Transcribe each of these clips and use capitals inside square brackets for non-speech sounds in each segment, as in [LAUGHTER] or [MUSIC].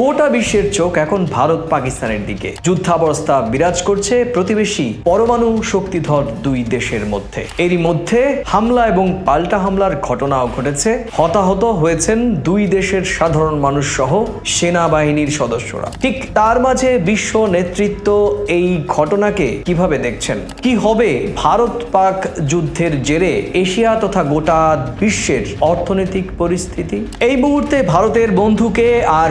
গোটা বিশ্বের চোখ এখন ভারত পাকিস্তানের দিকে। যুদ্ধাবস্থা বিরাজ করছে প্রতিবেশী পরমাণু শক্তিধর দুই দেশের মধ্যে। এরই মধ্যে হামলা এবং পাল্টা হামলার ঘটনাও ঘটেছে। হতাহত হয়েছেন দুই দেশের সাধারণ মানুষ সহ সেনাবাহিনীর সদস্যরা। ঠিক তার মাঝে বিশ্ব নেতৃত্ব এই ঘটনাকে কীভাবে দেখছেন? কি হবে ভারত পাক যুদ্ধের জেরে এশিয়া তথা গোটা বিশ্বের অর্থনৈতিক পরিস্থিতি? এই মুহূর্তে ভারতের বন্ধুকে আর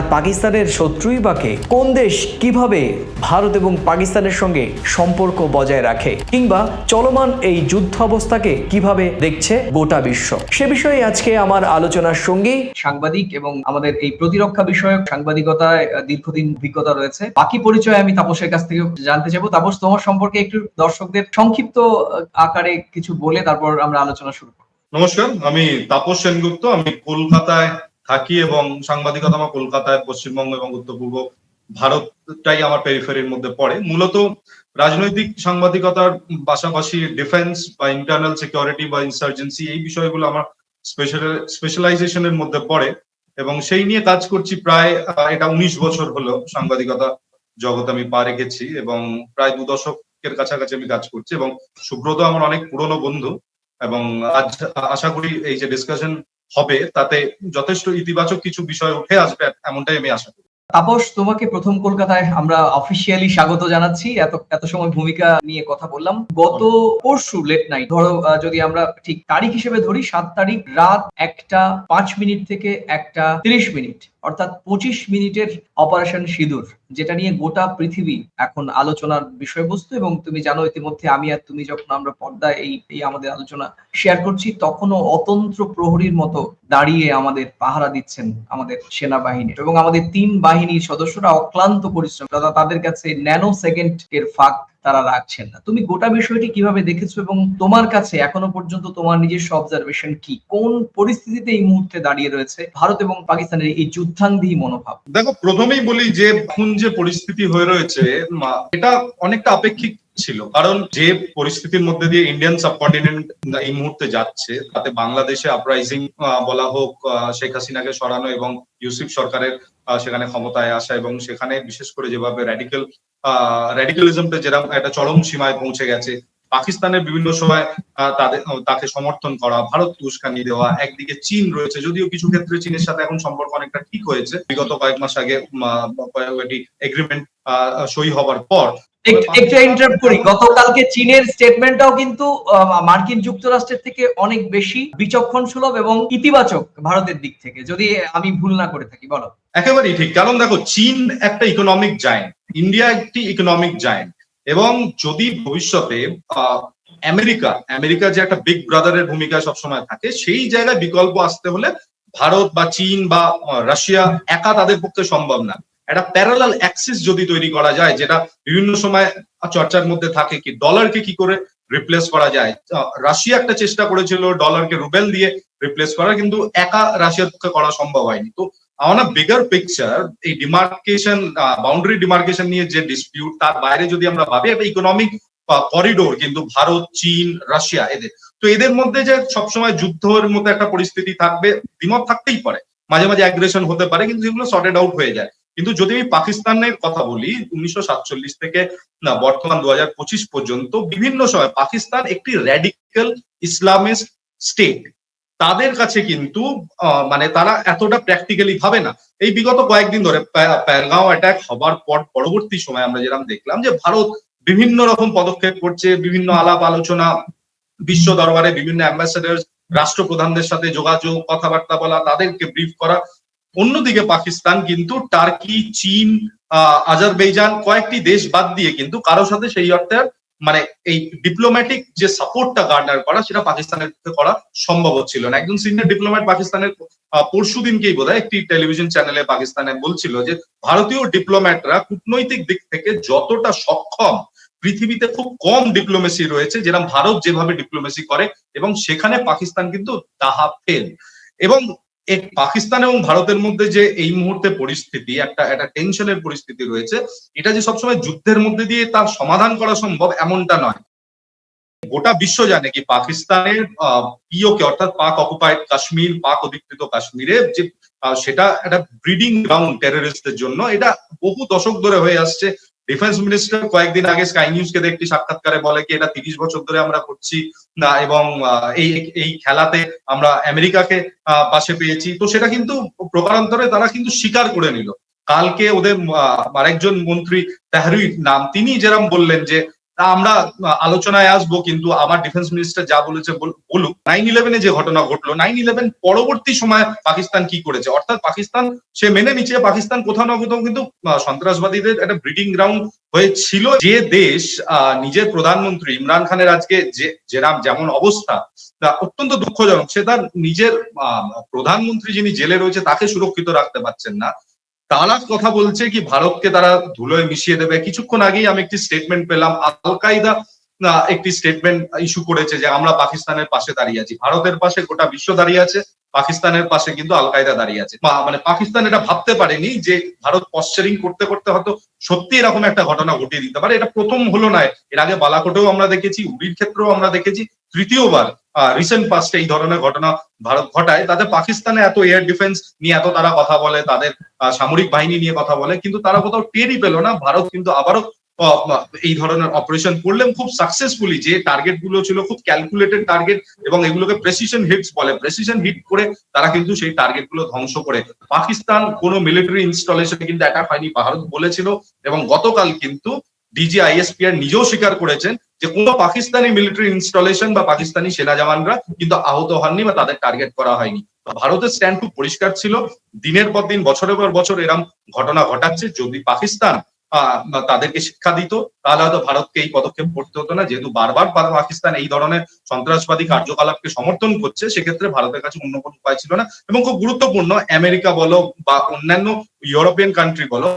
পাকিস্তানের শত্রুই বাকে কোন দেশ কীভাবে ভারত এবং পাকিস্তানের সঙ্গে সম্পর্ক বজায় রাখে? কিংবা চলমান এই যুদ্ধ অবস্থাকে কীভাবে দেখছে গোটা বিশ্ব? সে বিষয়ে আজকে আমার আলোচনার সঙ্গী সাংবাদিক এবং আমাদের এই প্রতিরক্ষা বিষয়ক সাংবাদিকতায় দীর্ঘদিন অভিজ্ঞতা রয়েছে। বাকি পরিচয় আমি তাপসের কাছ থেকে জানতে চাইব। তাপস তোমার সম্পর্কে একটু দর্শকদের সংক্ষিপ্ত আকারে কিছু বলে তারপর আমরা আলোচনা শুরু করব। নমস্কার আমি তাপস সেনগুপ্ত। আমি কলকাতায় থাকি এবং সাংবাদিকতা আমার কলকাতায়, পশ্চিমবঙ্গ এবং উত্তর পূর্ব ভারতটাই আমার পেরিফেরির মধ্যে পড়ে। মূলত রাজনৈতিক সাংবাদিকতার পাশাপাশি ডিফেন্স বা ইন্টারনাল সিকিউরিটি বা ইনসার্জেন্সি এই বিষয়গুলো আমার স্পেশাল স্পেশালাইজেশনের মধ্যে পড়ে এবং সেই নিয়ে কাজ করছি প্রায় এটা উনিশ বছর হলো সাংবাদিকতা জগৎ আমি পা রেখেছি এবং প্রায় দু দশকের কাছাকাছি আমি কাজ করছি এবং সুব্রত আমার অনেক পুরনো বন্ধু এবং আজ আশা করি এই যে ডিসকাশন হবে, তাতে যথেষ্ট ইতিবাচক কিছু বিষয় উঠে আসবে এমনটাই আমি আশা করি। তাপস, তোমাকে প্রথম কলকাতায় আমরা অফিসিয়ালি স্বাগত জানাচ্ছি। এত এত সময় ভূমিকা নিয়ে কথা বললাম। গত পরশু লেট নাইট ধরো যদি আমরা ঠিক তারিখ হিসেবে ধরি, সাত তারিখ রাত একটা পাঁচ মিনিট থেকে একটা তিরিশ মিনিট। অর্থাৎ পঁচিশ মিনিটের অপারেশন সিঁদুর, যেটা নিয়ে গোটা পৃথিবী এখন আলোচনার বিষয়বস্তু এবং তুমি জানো ইতিমধ্যে আমি আর তুমি যখন আমরা পর্দায় এই এই আমাদের আলোচনা শেয়ার করছি, তখনও অতন্ত্র প্রহরীর মতো দাঁড়িয়ে আমাদের পাহারা দিচ্ছেন আমাদের সেনাবাহিনী এবং আমাদের তিন বাহিনীর সদস্যরা অক্লান্ত পরিশ্রম তাদের কাছে ন্যানো সেকেন্ড এর ফাঁক তারা রাখছেন না। তুমি গোটা বিষয়টি কীভাবে দেখেছ এবং তোমার কাছে এখনও পর্যন্ত তোমার নিজস্ব অবজারভেশন কি? কোন পরিস্থিতিতে এই মুহূর্তে দাঁড়িয়ে রয়েছে ভারত এবং পাকিস্তানের এই যুদ্ধাঙ্গী মনোভাব? দেখো, প্রথমেই বলি যে এখন যে পরিস্থিতি হয়ে রয়েছে এটা অনেকটা আপেক্ষিক ছিল। কারণ যে পরিস্থিতির মধ্যে দিয়ে ইন্ডিয়ান সাবকন্টিনেন্ট এই মুহূর্তে যাচ্ছে, তাতে বাংলাদেশে আপরাইজিং বলা হোক শেখ হাসিনাকে সরানো এবং ইউসুফ সরকারের সেখানে ক্ষমতায় আসা এবং সেখানে বিশেষ করে যেভাবে র্যাডিক্যাল র্যাডিক্যালিজমটা যেরকম একটা চরম সীমায় পৌঁছে গেছে পাকিস্তানের বিভিন্ন সময় তাদের তাকে সমর্থন করা ভারত উস্কানি দেওয়া একদিকে চীন রয়েছে যদিও কিছু ক্ষেত্রে চীনের সাথে এখন সম্পর্ক অনেকটা ঠিক হয়েছে। বিগত কয়েক মাস আগে এগ্রিমেন্ট সই হবার পর একটু ইন্টারাপ্ট করি গতকালকে চীনের স্টেটমেন্টটাও কিন্তু মার্কিন যুক্তরাষ্ট্রের থেকে অনেক বেশি বিচক্ষণ সুলভ এবং ইতিবাচক ভারতের দিক থেকে যদি আমি ভুল না করে থাকি বলো। একেবারেই ঠিক। কারণ দেখো চীন একটা ইকোনমিক জায়েন্ট ইন্ডিয়া একটি ইকোনমিক জায়েন্ট এবং যদি ভবিষ্যতে আমেরিকা আমেরিকা যে একটা বিগ ব্রাদারের ভূমিকা সবসময় থাকে, সেই জায়গায় বিকল্প আসতে হলে ভারত বা চীন বা রাশিয়া একা তাদের পক্ষে সম্ভব না। একটা প্যারালাল অ্যাক্সিস যদি তৈরি করা যায়, যেটা বিভিন্ন সময় চর্চার মধ্যে থাকে কি ডলারকে কি করে রিপ্লেস করা যায় রাশিয়া একটা চেষ্টা করেছিল ডলারকে রুবেল দিয়ে রিপ্লেস করা, কিন্তু একা রাশিয়ার পক্ষে করা সম্ভব হয়নি। তো অন আ বিগার পিকচার এই ডিমার্কেশন বাউন্ডারি ডিমার্কেশন নিয়ে যে ডিসপিউট তার বাইরে যদি আমরা ভাবি একটা ইকোনমিক করিডোর কিন্তু ভারত, চীন, রাশিয়া, এদের। তো এদের মধ্যে যে সবসময় যুদ্ধের মতো একটা পরিস্থিতি থাকবে, দ্বিমত থাকতেই পারে। মাঝে মাঝে অ্যাগ্রেশন হতে পারে, কিন্তু এগুলো সর্টেড আউট হয়ে যায়। কিন্তু যদি আমি পাকিস্তানের কথা বলি, উনিশশো সাতচল্লিশ থেকে, না, বর্তমান দু পঁচিশ পর্যন্ত বিভিন্ন সময় পাকিস্তান একটি র্যাডিক্যাল ইসলামিস্ট স্টেট তাদের কাছে কিন্তু মানে তারা এতটা প্র্যাকটিক্যালি ভাবে না। এই বিগত কয়েকদিন ধরে পে- পেহেলগাঁও অ্যাটাক হবার পর পরবর্তী সময় আমরা যেরকম দেখলাম যে ভারত বিভিন্ন রকম পদক্ষেপ করছে, বিভিন্ন আলাপ আলোচনা, বিশ্ব দরবারে বিভিন্ন অ্যাম্বাসেডার রাষ্ট্রপ্রধানদের সাথে যোগাযোগ, কথাবার্তা বলা, তাদেরকে ব্রিফ করা। অন্যদিকে পাকিস্তান কিন্তু টার্কি চীন আজারবেইজান কয়েকটি দেশ বাদ দিয়ে কিন্তু কারোর সাথে সেই অর্থে মানে এই ডিপ্লোম্যাটিক যে সাপোর্টটা গার্ডার করা, সেটা পাকিস্তানের পক্ষে করা সম্ভব হচ্ছিল না। একজন সিনিয়র ডিপ্লোম্যাট পাকিস্তানের পরশু দিনকেই বোধ একটি টেলিভিশন চ্যানেলে পাকিস্তানে বলছিল যে, ভারতীয় ডিপ্লোম্যাটরা কূটনৈতিক দিক থেকে যতটা সক্ষম, পৃথিবীতে খুব কম ডিপ্লোমেসি রয়েছে যেরকম ভারত যেভাবে ডিপ্লোমেসি করে, এবং সেখানে পাকিস্তান কিন্তু তাহা ফেল এবং পাকিস্তান এবং ভারতের মধ্যে যে এই মুহূর্তে পরিস্থিতি, একটা একটা টেনশনের পরিস্থিতি রয়েছে, এটা যে সবসময় যুদ্ধের মধ্যে দিয়ে তার সমাধান করা সম্ভব এমনটা নয়। গোটা বিশ্ব জানে কি পাকিস্তানের পিওকে, অর্থাৎ পাক অকুপাইড কাশ্মীর, পাক অধিকৃত কাশ্মীরে যে সেটা একটা ব্রিডিং গ্রাউন্ড টেররিস্টদের জন্য, এটা বহু দশক ধরে হয়ে আসছে। ডিফেন্স মিনিস্টার কয়েকদিন আগে স্কাই নিউজকে একটি সাক্ষাৎকারে বলে কি এটা তিরিশ বছর ধরে আমরা করছি না, এবং এই এই খেলাতে আমরা আমেরিকাকে পাশে পেয়েছি। তো সেটা কিন্তু প্রকারান্তরে তারা কিন্তু স্বীকার করে নিল। কালকে ওদের আরেকজন মন্ত্রী তাহরুই নাম তিনি যেরকম বললেন যে তা আমরা আলোচনায় আসব, কিন্তু আমার ডিফেন্স মিনিস্টার যা বলেছে বল- বলুক। নাইন ইলেভেনে যে ঘটনা ঘটলো নাইন ইলেভেন পরবর্তী সময় পাকিস্তান কি করেছে? অর্থাৎ পাকিস্তান, সে মেনে নিচ্ছে পাকিস্তান কোথাও না কোথাও কিন্তু সন্ত্রাসবাদীদের একটা ব্রিডিং গ্রাউন্ড হয়েছিল। যে দেশ নিজের প্রধানমন্ত্রী ইমরান খানের আজকে যে, যেরাম যেমন অবস্থা, তা অত্যন্ত দুঃখজনক। সে তার নিজের প্রধানমন্ত্রী যিনি জেলে রয়েছে, তাকে সুরক্ষিত রাখতে পারছেন না। তারা কথা বলছে কি, ভারতকে তারা ধুলোয় মিশিয়ে দেবে। কিছুক্ষণ আগেই আমি একটি স্টেটমেন্ট পেলাম। আল কায়দা একটি স্টেটমেন্ট ইস্যু করেছে যে, আমরা পাকিস্তানের পাশে দাঁড়িয়ে আছি। ভারতের পাশে গোটা বিশ্ব দাঁড়িয়ে আছে। পাকিস্তানের পাশে কিন্তু আল কায়দা দাঁড়িয়ে আছে। মানে পাকিস্তান এটা ভাবতে পারেনি যে ভারত পশ্চারিং করতে করতে হয়তো সত্যি এরকম একটা ঘটনা ঘটিয়ে দিতে পারে। এটা প্রথম হলো নয় এর আগে বালাকোটেও আমরা দেখেছি উড়ির ক্ষেত্রেও আমরা দেখেছি, তৃতীয়বার রিসেন্ট পাস্টে এই ধরনের ঘটনা ভারত ঘটায়। তাতে পাকিস্তানে এত এয়ার ডিফেন্স নিয়ে এত তারা কথা বলে, তাদের সামরিক বাহিনী নিয়ে কথা বলে, কিন্তু তারা কোথাও টেরই পেল না। ভারত কিন্তু আবারও এই ধরনের অপারেশন করলেন খুব সাকসেসফুলি যে টার্গেটগুলো ছিল খুব ক্যালকুলেটেড টার্গেট এবং এগুলোকে প্রেসিশন হিটস বলে। প্রেসিশন হিট করে তারা কিন্তু সেই টার্গেটগুলো ধ্বংস করে। পাকিস্তান কোনো মিলিটারি ইনস্টলেশনে কিন্তু অ্যাটাক হয়নি, ভারত বলেছিল। এবং গতকাল কিন্তু ডিজি আইএসপিআর নিজেও স্বীকার করেছেন যে কোনো পাকিস্তানি মিলিটারি ইনস্টলেশন বা পাকিস্তানি সেনা জওয়ানরা কিন্তু আহত হননি বা তাদের টার্গেট করা হয়নি। ভারতের স্ট্যান্ড খুব পরিষ্কার ছিল। দিনের পর দিন, বছরের পর বছর এরম ঘটনা ঘটাচ্ছে। যদি পাকিস্তান তাদেরকে শিক্ষা দিত, তাহলে হয়তো ভারতকে এই পদক্ষেপ করতে হতো না। যেহেতু বারবার পাকিস্তান এই ধরনের সন্ত্রাসবাদী কার্যকলাপকে সমর্থন করছে, সেক্ষেত্রে ভারতের কাছে অন্য কোনো উপায় ছিল না এবং খুব গুরুত্বপূর্ণ, আমেরিকা বলো বা অন্যান্য ইউরোপিয়ান কান্ট্রি বলো,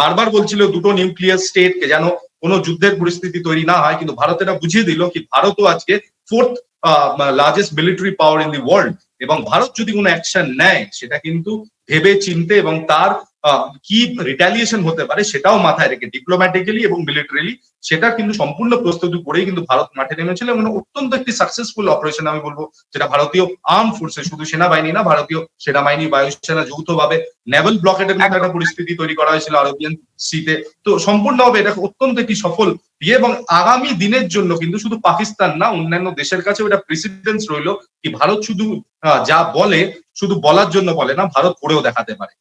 বারবার বলছিল দুটো নিউক্লিয়ার স্টেট কে যেন কোনো যুদ্ধের পরিস্থিতি তৈরি না হয়। কিন্তু ভারত এটা বুঝিয়ে দিল কি ভারতও আজকে fourth largest military power in the world এবং ভারত যদি কোনো অ্যাকশন নেয়, সেটা কিন্তু ভেবে চিনতে এবং তার কি রিটালিয়েশন হতে পারে সেটাও মাথায় রেখে ডিপ্লোম্যাটিক্যালি এবং মিলিটারিলি সেটা কিন্তু সম্পূর্ণ প্রস্তুতি করেই কিন্তু ভারত মাঠে নেমেছিল এবং অত্যন্ত একটি সাকসেসফুল অপারেশন আমি বলব যেটা ভারতীয় আর্ম ফোর্সে শুধু সেনাবাহিনী না ভারতীয় সেনাবাহিনী বায়ুসেনা যৌথভাবে নেভাল ব্লকেটের মধ্যে একটা পরিস্থিতি তৈরি করা হয়েছিল আরবিয়ান সিতে তো সম্পূর্ণভাবে এটা অত্যন্ত একটি সফল ইয়ে এবং আগামী দিনের জন্য কিন্তু শুধু পাকিস্তান না অন্যান্য দেশের কাছে এটা প্রেসিডেন্স রইল কি ভারত শুধু আহ, যা বলে শুধু বলার জন্য বলে না ভারত করেও দেখাতে পারে।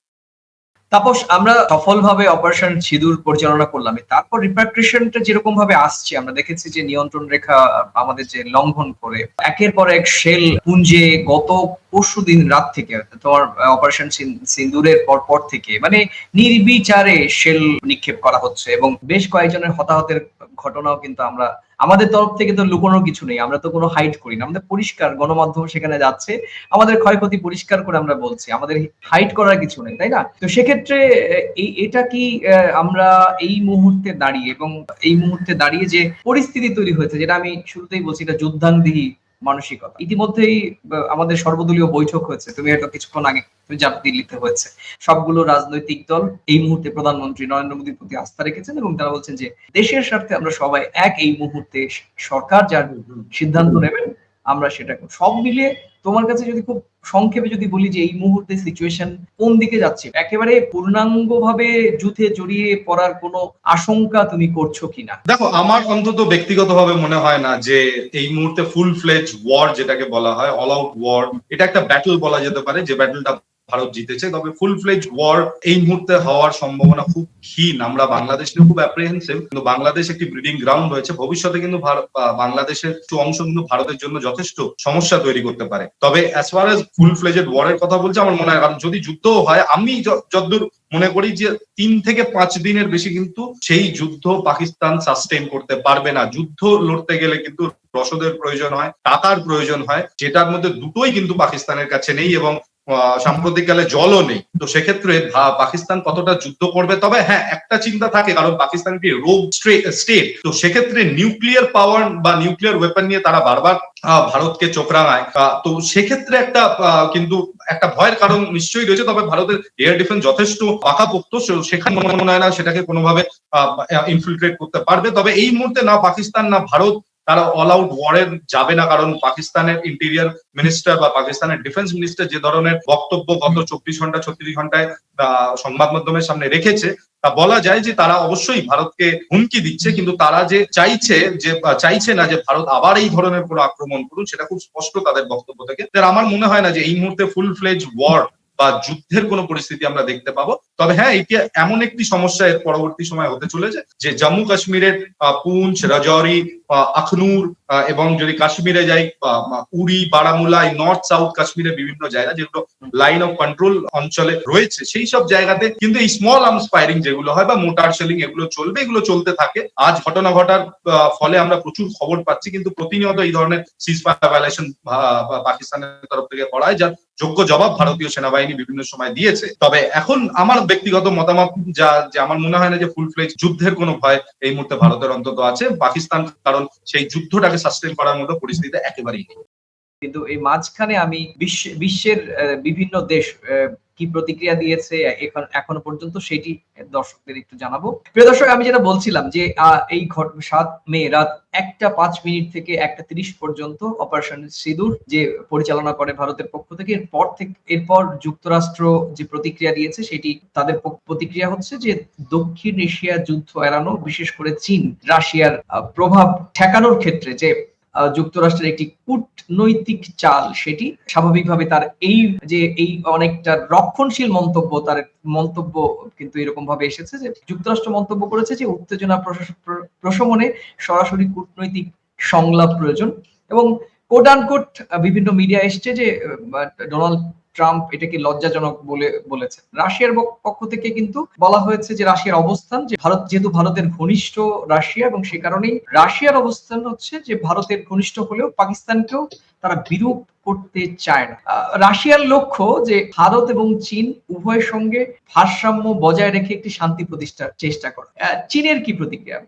তাপস, আমরা সফলভাবে অপারেশন সিঁদুর পরিচালনা করলাম। তারপর রিপার্ট্রিশনটা যেরকম ভাবে আসছে, আমরা দেখেছি যে নিয়ন্ত্রণ রেখা, আমাদের যে লঙ্ঘন করে, একের পর এক শেল, পুঞ্জে গত পরশু দিন রাত থেকে, তোমার অপারেশন সিন্দুরের পর পর থেকে মানে নির্বিচারে শেল নিক্ষেপ করা হচ্ছে এবং বেশ কয়েকজনের হতাহতের ঘটনাও কিন্তু আমরা, আমাদের তরফ থেকে তো লুকোনোর কিছু নেই, আমরা তো কোনো হাইট করি না, আমাদের পরিষ্কার গণমাধ্যম সেখানে যাচ্ছে, আমাদের ক্ষয়ক্ষতি পরিষ্কার করে আমরা বলছি, আমাদের হাইট করার কিছু নেই, তাই না? তো সেক্ষেত্রে এই এটা কি আমরা এই মুহূর্তে দাঁড়িয়ে এবং এই মুহূর্তে দাঁড়িয়ে যে পরিস্থিতি তৈরি হয়েছে, যেটা আমি শুরুতেই বলছি, এটা যুদ্ধাঙ্গিহী মানসিকতা। ইতিমধ্যেই আমাদের সর্বদলীয় বৈঠক হয়েছে। তুমি হয়তো কিছুক্ষণ আগে যাবে দিল্লিতে হয়েছে। সবগুলো রাজনৈতিক দল এই মুহূর্তে প্রধানমন্ত্রী নরেন্দ্র মোদীর প্রতি আস্থা রেখেছেন এবং তারা বলছেন যে দেশের স্বার্থে আমরা সবাই এক এই মুহূর্তে সরকার যার সিদ্ধান্ত নেবেন আমরা সেটা সব মিলিয়ে তোমার কাছে যদি খুব সংক্ষেপে যদি বলি যে এই মুহূর্তে সিচুয়েশন কোন দিকে যাচ্ছে, একেবারে পূর্ণাঙ্গভাবে যুদ্ধে জড়িয়ে পড়ার কোনো আশঙ্কা তুমি করছ কিনা? দেখো, আমার অন্তত ব্যক্তিগতভাবে মনে হয় না যে এই মুহূর্তে ফুল ফ্লেজ ওয়ার যেটাকে বলা হয় অল আউট ওয়ার এটা একটা ব্যাটল বলা যেতে পারে, যে ব্যাটলটা ভারত জিতেছে। তবে ফুল ফ্লেজ ওয়ার এই মুহূর্তে হওয়ার সম্ভাবনা খুব ক্ষীণ। আমরা বাংলাদেশ নিয়ে খুব অ্যাপ্রিহেন্সিভ কিন্তু বাংলাদেশ একটি ব্রিডিং গ্রাউন্ড হয়েছে ভবিষ্যতে কিন্তু বাংলাদেশের কিছু অংশ কিন্তু ভারতের জন্য যথেষ্ট সমস্যা তৈরি করতে পারে। তবে as far as full fledged ওয়ারের কথা বলছে, আমার মনে হয় কারণ যদি যুদ্ধ হয়, আমি যতদূর মনে করি যে তিন থেকে পাঁচ দিনের বেশি কিন্তু সেই যুদ্ধ পাকিস্তান সাস্টেইন করতে পারবে না। যুদ্ধ লড়তে গেলে কিন্তু রসদের প্রয়োজন হয়, টাকার প্রয়োজন হয়, যেটার মধ্যে দুটোই কিন্তু পাকিস্তানের কাছে নেই এবং সাম্প্রতিককালে জলও নেই। তো সেক্ষেত্রে পাকিস্তান কতটা যুদ্ধ করবে? তবে হ্যাঁ একটা চিন্তা থাকে, কারণ পাকিস্তান একটি রোগ স্টেট। তো সেক্ষেত্রে নিউক্লিয়ার পাওয়ার বা নিউক্লিয়ার ওয়েপন নিয়ে তারা বারবার ভারতকে চোখ রাঙায়। তো সেক্ষেত্রে একটা কিন্তু একটা ভয়ের কারণ নিশ্চয়ই রয়েছে, তবে ভারতের এয়ার ডিফেন্স যথেষ্ট পাকাপোক্ত সেখানে মনে হয় না সেটাকে কোনোভাবে ইনফিল্ট্রেট করতে পারবে। তবে এই মুহূর্তে না পাকিস্তান, না ভারত তারা অল আউট ওয়ারের যাবে না, কারণ পাকিস্তানের ইন্টেরিয়ার মিনিস্টার বা পাকিস্তানের ডিফেন্স মিনিস্টার যে ধরনের বক্তব্য গত চব্বিশ ঘণ্টা, ছত্রিশ ঘন্টায় সংবাদ মাধ্যমের সামনে রেখেছে, তা বলা যায় যে তারা অবশ্যই ভারতকে হুমকি দিচ্ছে, কিন্তু তারা যে চাইছে যে চাইছে না যে ভারত আবার এই ধরনের কোনো আক্রমণ করুন সেটা খুব স্পষ্ট তাদের বক্তব্য থেকে। আমার মনে হয় না যে এই মুহূর্তে ফুল ফ্লেজ ওয়ার বা যুদ্ধের কোনো পরিস্থিতি আমরা দেখতে পাবো। তবে হ্যাঁ এটি এমন একটি সমস্যা এর পরবর্তী সময় হতে চলেছে যে জম্মু কাশ্মীরের পুঞ্চ, রাজৌরি আখনুর এবং যদি কাশ্মীরে যাই উড়ি, বারামুলা নর্থ সাউথ কাশ্মীরের বিভিন্ন জায়গা যেগুলো লাইন অফ কন্ট্রোল অঞ্চলে রয়েছে, সেই সব জায়গাতে কিন্তু এই স্মল আর্মস ফায়ারিং যেগুলো হয় বা মোটার শেলিং এগুলো চলবে, এগুলো চলতে থাকে। আজ ঘটনা ঘটার ফলে আমরা প্রচুর খবর পাচ্ছি, কিন্তু প্রতিনিয়ত এই ধরনের সিজ পাকিস্তানের তরফ থেকে করা হয় যার যোগ্য জবাব ভারতীয় সেনাবাহিনী বিভিন্ন সময় দিয়েছে। তবে এখন আমার ব্যক্তিগত মতামত, যা, যে আমার মনে হয় না যে ফুল ফ্লেজ যুদ্ধের কোনো ভয় এই মুহূর্তে ভারতের অন্তত আছে। পাকিস্তান কারণ সেই যুদ্ধটাকে সাস্টেন করার মতো পরিস্থিতি একেবারেই নেই। কিন্তু এই মাঝখানে আমি বিশ্ব, বিশ্বের বিভিন্ন দেশ কি প্রতিক্রিয়া দিয়েছে এখন, এখনও পর্যন্ত সেটি দর্শকদের একটু জানাব। প্রিয় দর্শক, আমি যেটা বলছিলাম যে এই সাত মে রাত একটা পাঁচ মিনিট থেকে একটা তিরিশ পর্যন্ত অপারেশন সিঁদুর যে পরিচালনা করে ভারতের পক্ষ থেকে, এরপর থেকে, এরপর যুক্তরাষ্ট্র যে প্রতিক্রিয়া দিয়েছে সেটি তাদের প্রতিক্রিয়া হচ্ছে যে দক্ষিণ এশিয়া যুদ্ধ এড়ানো, বিশেষ করে চীন, রাশিয়ার প্রভাব ঠেকানোর ক্ষেত্রে যে যুক্তরাষ্ট্রের একটি কূটনৈতিক চাল, সেটি স্বাভাবিকভাবে তার এই যে এই অনেকটা রক্ষণশীল মন্তব্য, তার মন্তব্য কিন্তু এরকম ভাবে এসেছে যে যুক্তরাষ্ট্র মন্তব্য করেছে যে উত্তেজনা প্রশমনে সরাসরি কূটনৈতিক সংলাপ প্রয়োজন এবং কোট আনকোট বিভিন্ন মিডিয়া এসছে যে ডোনাল্ড ট্রাম্প এটাকে লজ্জাজনক বলে বলেছেন রাশিয়ার পক্ষ থেকে কিন্তু বলা হয়েছে যে রাশিয়ার অবস্থান যে ভারত, যেহেতু ভারতের ঘনিষ্ঠ রাশিয়া এবং সে কারণেই রাশিয়ার অবস্থান হচ্ছে যে ভারতের ঘনিষ্ঠ হলেও পাকিস্তানকেও তারা বিরূপ করতে চায় না। রাশিয়ার লক্ষ্য যে ভারত এবং চীন উভয়ের সঙ্গে ভারসাম্য বজায় রেখে একটি শান্তি প্রতিষ্ঠার চেষ্টা করে। চীনের কি প্রতিক্রিয়া?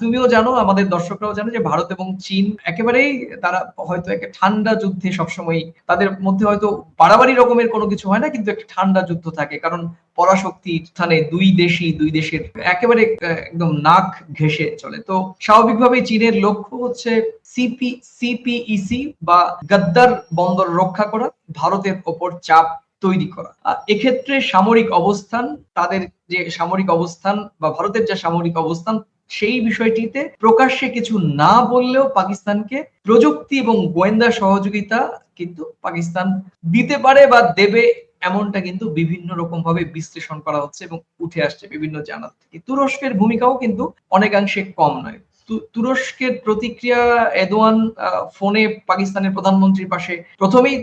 তুমিও জানো, আমাদের দর্শকরাও জানো যে ভারত এবং চীন একেবারেই তারা হয়তো একটা ঠান্ডা যুদ্ধে সবসময় তাদের মধ্যে হয়তো বাড়াবাড়ি রকমের কোনো কিছু হয় না, কিন্তু একটা ঠান্ডা যুদ্ধ থাকে। কারণ পরাশক্তির স্থানে দুই দেশই, দুই দেশের একেবারে একদম নাক ঘেঁষে চলে। তো স্বাভাবিকভাবেই চীনের লক্ষ্য হচ্ছে সিপি সিপিইসি বা গদ্দার বন্দর রক্ষা করা, ভারতের ওপর চাপ তৈরি করা। এক্ষেত্রে সামরিক অবস্থান, তাদের যে সামরিক অবস্থান বা ভারতের যে সামরিক অবস্থান সেই বিষয়টিতে প্রকাশ্যে কিছু না বললেও পাকিস্তানকে প্রযুক্তি এবং গোয়েন্দা সহযোগিতা কিন্তু পাকিস্তান দিতে পারে বা দেবে এমনটা কিন্তু বিভিন্ন রকম ভাবে বিশ্লেষণ করা হচ্ছে এবং উঠে আসছে বিভিন্ন জানার থেকে। তুরস্কের ভূমিকাও কিন্তু অনেকাংশে কম নয়। তুরস্কের প্রতিক্রিয়া এদোয়ান ফোনে পাকিস্তানের প্রধানমন্ত্রীর পাশে প্রথমেই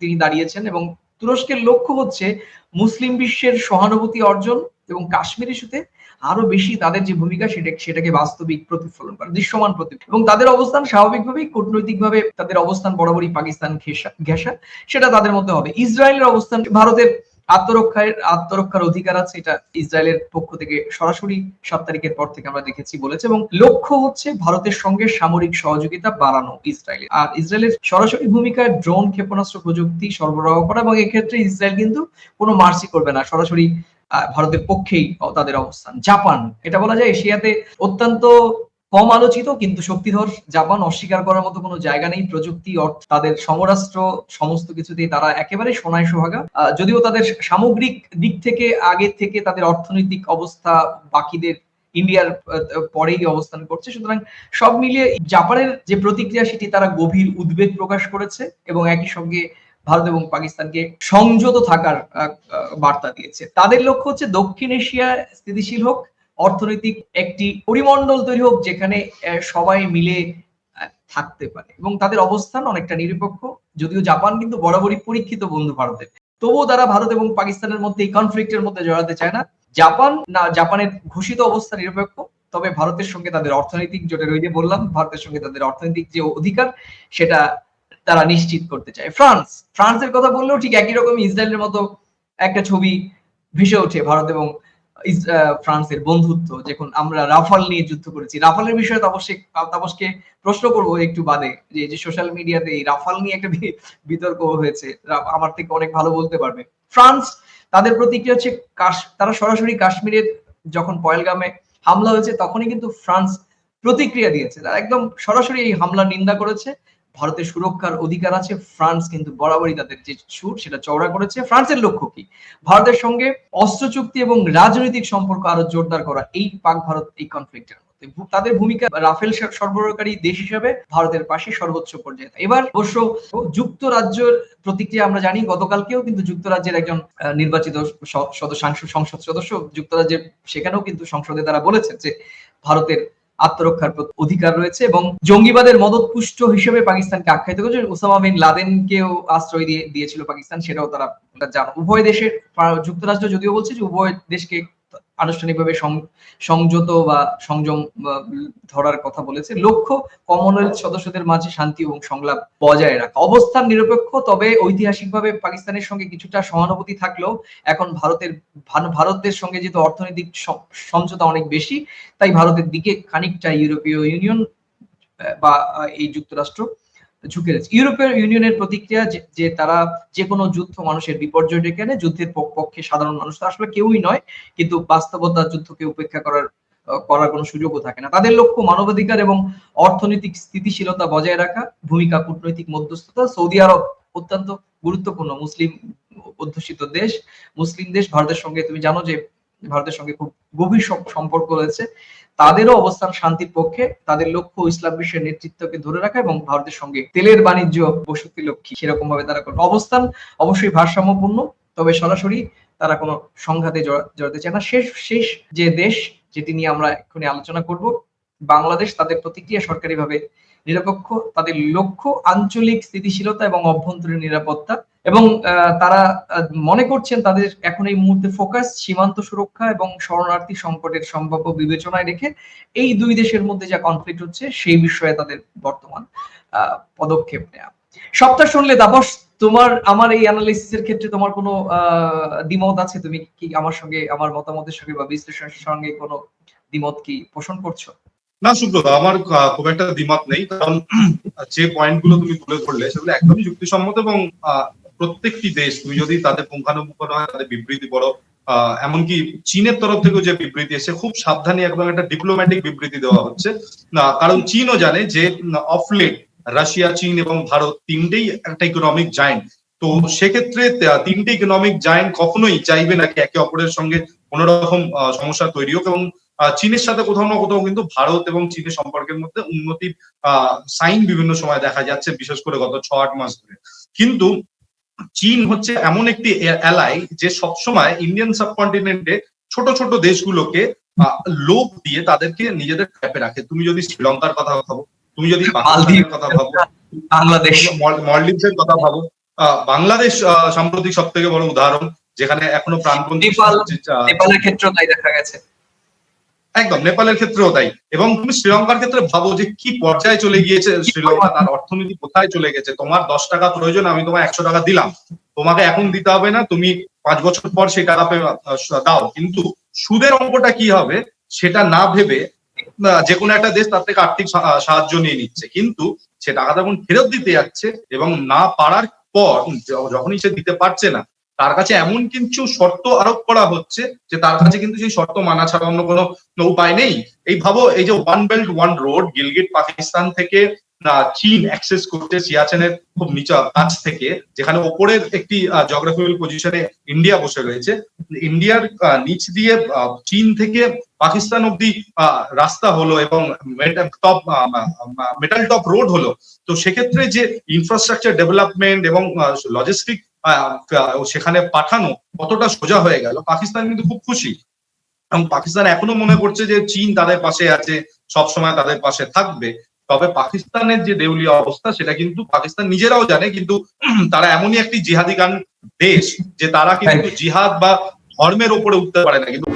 তিনি দাঁড়িয়েছেন এবং তুরস্কের লক্ষ্য হচ্ছে মুসলিম বিশ্বের সহানুভূতি অর্জন এবং কাশ্মীর ইস্যুতে আরও বেশি তাদের যে ভূমিকা সেটা সেটাকে বাস্তবিক প্রতিফলন করে, দৃশ্যমান প্রতি এবং তাদের অবস্থান স্বাভাবিকভাবেই কূটনৈতিকভাবে তাদের অবস্থান বরাবরই পাকিস্তান ঘেঁষা সেটা তাদের মধ্যে হবে। ইসরায়েলের অবস্থান, ভারতের আত্মরক্ষার আত্মরক্ষার অধিকার আছে, এটা ইসরায়েলের পক্ষ থেকে সরাসরি সাত তারিখের পর থেকে আমরা দেখেছি বলেছে। এবং লক্ষ্য হচ্ছে ভারতের সঙ্গে সামরিক সহযোগিতা বাড়ানো ইসরায়েল আর ইসরায়েলের সরাসরি ভূমিকায় ড্রোন ক্ষেপণাস্ত্র প্রযুক্তি সরবরাহ করা এবং এক্ষেত্রে ইসরায়েল কিন্তু কোনো মার্সি করবে না। সরাসরি ভারতের পক্ষেই তাদের অবস্থান। জাপান, এটা বলা যায় এশিয়াতে অত্যন্ত কম আলোচিত, কিন্তু শক্তিধর। জাপান অস্বীকার করার মতো কোনো জায়গা নেই, প্রযুক্তি, অর্থ, তাদের সমরাষ্ট্র, সমস্ত কিছুতেই তারা একেবারে সোনায় সোহাগা। যদিও তাদের সামগ্রিক দিক থেকে, আগে থেকে তাদের অর্থনৈতিক অবস্থা বাকিদের ইন্ডিয়ার পরেই অবস্থান করছে। সুতরাং সব মিলিয়ে জাপানের যে প্রতিক্রিয়া, সেটি তারা গভীর উদ্বেগ প্রকাশ করেছে এবং একই সঙ্গে ভারত এবং পাকিস্তানকে সংযত থাকার বার্তা দিয়েছে। তাদের লক্ষ্য হচ্ছে দক্ষিণ এশিয়া স্থিতিশীল হোক, অর্থনৈতিক একটি পরিমণ্ডল তৈরি হোক, যেখানে সবাই মিলে থাকতে পারে। এবং তাদের অবস্থান অনেকটা নিরপেক্ষ, যদিও জাপান কিন্তু বরাবরই পরীক্ষিত বন্ধু ভারতের। তবুও তারা ভারত এবং পাকিস্তানের মধ্যে এই কনফ্লিক্টের মধ্যে জড়াতে চায় না। জাপান, না, জাপানের ঘোষিত অবস্থা নিরপেক্ষ, তবে ভারতের সঙ্গে তাদের অর্থনৈতিক জোটের ওই যে বললাম, ভারতের সঙ্গে তাদের অর্থনৈতিক যে অধিকার, সেটা তারা নিশ্চিত করতে চায়। ফ্রান্স, ফ্রান্সের কথা বললেও ঠিক একই রকম ইসরায়েলের মতো একটা ছবি ভেসে ওঠে ভারত এবং ফ্রান্সের বন্ধুত্ব। যখন আমরা রাফাল নিয়ে যুদ্ধ করেছি। রাফালের বিষয়ে তাপসে তাপসকে প্রশ্ন করব একটু বাদে। যে যে সোশ্যাল মিডিয়াতে এই রাফাল নিয়ে একটা বিতর্ক হয়েছে আমার থেকে অনেক ভালো বলতে পারবে। ফ্রান্স, তাদের প্রতিক্রিয়া হচ্ছে কাশ তারা সরাসরি কাশ্মীরের যখন পয়েলগামে হামলা হয়েছে, তখনই কিন্তু ফ্রান্স প্রতিক্রিয়া দিয়েছে। তারা একদম সরাসরি এই হামলার নিন্দা করেছে। ভারতের সুরক্ষার অধিকার আছে, ফ্রান্স কিন্তু বরাবরই তাদের যে সুর, সেটা চওড়া করেছে। ফ্রান্সের লক্ষ্য কি? ভারতের সঙ্গে অস্ত্র চুক্তি এবং রাজনৈতিক সম্পর্ক আরও জোরদার করা, এই পাক ভারত, এই কনফ্লিক্টের তাদের ভূমিকা রাফেল সরবরাহকারী দেশ হিসেবে ভারতের পাশে সর্বোচ্চ পর্যায়ে। এবার অবশ্য যুক্তরাজ্যের প্রতিক্রিয়া আমরা জানি, গতকালকেও কিন্তু যুক্তরাজ্যের একজন নির্বাচিত সদস্য, সংসদ সদস্য যুক্তরাজ্যের সেখানেও কিন্তু সংসদে তারা বলেছেন যে ভারতের আত্মরক্ষার অধিকার রয়েছে এবং জঙ্গিবাদের মদতপুষ্ট হিসেবে পাকিস্তানকে আখ্যায়িত করেছে ওসামা বিন লাদেনকেও আশ্রয় দিয়ে দিয়েছিল পাকিস্তান, সেটাও তারা জানো। উভয় দেশের, যুক্তরাষ্ট্র যদিও বলছে যে উভয় দেশকে আনুষ্ঠানিকভাবে সংযত বা সংযম ধরার কথা বলেছে। লক্ষ্য কমনওয়েলথ সদস্যদের মাঝে শান্তি এবং সংলাপ বজায় রাখা। অবস্থান নিরপেক্ষ, তবে ঐতিহাসিকভাবে পাকিস্তানের সঙ্গে কিছুটা সহানুভূতি থাকলেও এখন ভারতের ভারতের সঙ্গে যেহেতু অর্থনৈতিক সম- সমঝোতা অনেক বেশি, তাই ভারতের দিকে খানিকটা ইউরোপীয় ইউনিয়ন, বা এই যুক্তরাষ্ট্র ঝুঁকে রয়েছে। ইউরোপীয় ইউনিয়নের প্রতিক্রিয়া যে- যে তারা যে কোনো যুদ্ধ মানুষের বিপর্যয় ডেকে আনে, যুদ্ধের পক্ষে সাধারণ মানুষ তো আসলে কেউই নয়, কিন্তু বাস্তবতা যুদ্ধকে উপেক্ষা করার করার কোনো সুযোগও থাকে না। তাদের লক্ষ্য মানবাধিকার এবং অর্থনৈতিক স্থিতিশীলতা বজায় রাখা, ভূমিকা কূটনৈতিক মধ্যস্থতা, সৌদি আরব অত্যন্ত গুরুত্বপূর্ণ মুসলিম অধ্যুষিত দেশ, মুসলিম দেশ, ভারতের সঙ্গে তুমি জানো যে ভারতের সঙ্গে খুব গভীর সম্পর্ক রয়েছে। তাদেরও অবস্থান শান্তির পক্ষে, তাদের লক্ষ্য ইসলাম বিশ্বের নেতৃত্বকে ধরে রাখা এবং ভারতের সঙ্গে তেলের বাণিজ্য বসতি লক্ষ্যী সেরকম ভাবে তারা কোনো অবস্থান অবশ্যই ভারসাম্যপূর্ণ, তবে সরাসরি তারা কোনো সংঘাতে জড়া- জড়াতে চায় না। শেষ শেষ যে দেশ যেটি নিয়ে আমরা এক্ষুনি আলোচনা করব, বাংলাদেশ তাদের প্রতিক্রিয়া সরকারিভাবে নিরপেক্ষ, তাদের লক্ষ্য আঞ্চলিক স্থিতিশীলতা এবং অভ্যন্তরীণ নিরাপত্তা এবং তারা মনে করছেন তাদের এখন এই মুহূর্তে ফোকাস সীমান্ত সুরক্ষা এবং শরণার্থী সংকটের সম্ভাব্য বিবেচনায় রেখে এই দুই দেশের মধ্যে যা কনফ্লিক্ট হচ্ছে সেই বিষয়ে তাদের বর্তমান পদক্ষেপ নেওয়া সপ্তাহ শুনলে তাপস তোমার, আমার এই অ্যানালিসিসের ক্ষেত্রে তোমার কোনো দ্বিমত আছে? তুমি কি আমার সঙ্গে, আমার মতামতের সঙ্গে বা বিশ্লেষণের সঙ্গে কোনো দ্বিমত কি পোষণ করছ? না সুব্রত আমার খুব একটা দ্বিমত নেই। কারণ, [CLEARS THROAT] যে পয়েন্টগুলো তুমি তুলে ধরলে, সেগুলো একদমই যুক্তিসম্মত এবং প্রত্যেকটি দেশ তুমি যদি তাদের পুঙ্খানুপুঙ্খ নয় তাদের বিবৃতি আহ, এমনকি চীনের তরফ থেকেও যে বিবৃতি এসে খুব সাবধানী একদম একটা ডিপ্লোম্যাটিক বিবৃতি দেওয়া হচ্ছে। না কারণ চীনও জানে যে অফলেট রাশিয়া চীন এবং ভারত তিনটেই একটা ইকোনমিক জায়েন্ট তো সেক্ষেত্রে তিনটে ইকোনমিক জায়েন্ট কখনোই চাইবে নাকি একে অপরের সঙ্গে কোন রকম সমস্যা তৈরি হোক এবং চীনের সাথে কোথাও না কোথাও কিন্তু ভারত এবং চীনের সম্পর্কের মধ্যে উন্নতির সাইন বিভিন্ন সময় দেখা যাচ্ছে বিশেষ করে গত ছ আট মাস ধরে। কিন্তু চীন হচ্ছে এমন একটি অ্যালাই যে সবসময় ইন্ডিয়ান সাবকন্টিনেন্টে ছোট ছোট দেশগুলোকে লোভ দিয়ে তাদেরকে নিজেদের ট্র্যাপে রাখে। তুমি যদি শ্রীলঙ্কার কথা ভাবো তুমি যদি পাকিস্তানের কথা ভাবো বাংলাদেশ। মলদ্বীপের কথা ভাবো আহ, বাংলাদেশ সাম্প্রতিক সব থেকে বড় উদাহরণ যেখানে এখনও আহ, নেপালের ক্ষেত্রেও তাই দেখা গেছে। একদম, নেপালের ক্ষেত্রেও তাই। এবং তুমি শ্রীলঙ্কার ক্ষেত্রে ভাবো যে কি পর্যায়ে চলে গিয়েছে শ্রীলঙ্কা, তার অর্থনীতি কোথায় চলে গেছে? তোমার দশ টাকা প্রয়োজন, আমি তোমায় একশো টাকা দিলাম। তোমাকে এখন দিতে হবে না, তুমি পাঁচ বছর পর সেই টাকা দাও। কিন্তু সুদের অঙ্কটা কি হবে, সেটা না ভেবে যে কোনো একটা দেশ তার থেকে আর্থিক সাহায্য নিয়ে নিচ্ছে। কিন্তু সে টাকা যখন ফেরত দিতে যাচ্ছে এবং না পারার পর যখনই সে দিতে পারছে না তার কাছে এমন কিছু শর্ত আরোপ করা হচ্ছে যে তার কাছে কিন্তু সেই শর্ত মানা ছাড়া অন্য কোনো উপায় নেই। এই ভাবো, এই যে one belt one road Gilgit Pakistan থেকে চীন অ্যাক্সেস করতে সিয়াচেনের খুব নিচা কাছ থেকে, যেখানে ওপরের একটি জিওগ্রাফিক্যাল পজিশনে ইন্ডিয়া বসে রয়েছে। ইন্ডিয়ার নিচ দিয়ে চীন থেকে পাকিস্তান অব্দি রাস্তা হলো এবং টপ মেটাল টপ রোড হলো। তো সেক্ষেত্রে যে ইনফ্রাস্ট্রাকচার ডেভেলপমেন্ট এবং লজিস্টিক সেখানে পাঠানো কতটা সোজা হয়ে গেল। পাকিস্তান কিন্তু খুব খুশি। এবং পাকিস্তান এখনও মনে করছে যে চীন তাদের পাশে আছে সব সময় তাদের পাশে থাকবে। তবে পাকিস্তানের যে দেউলিয়া অবস্থা সেটা কিন্তু পাকিস্তান নিজেরাও জানে কিন্তু তারা এমনই একটি জিহাদি গান দেশ যে তারা কিন্তু জিহাদ বা ধর্মের উপরে উঠতে পারে না। কিন্তু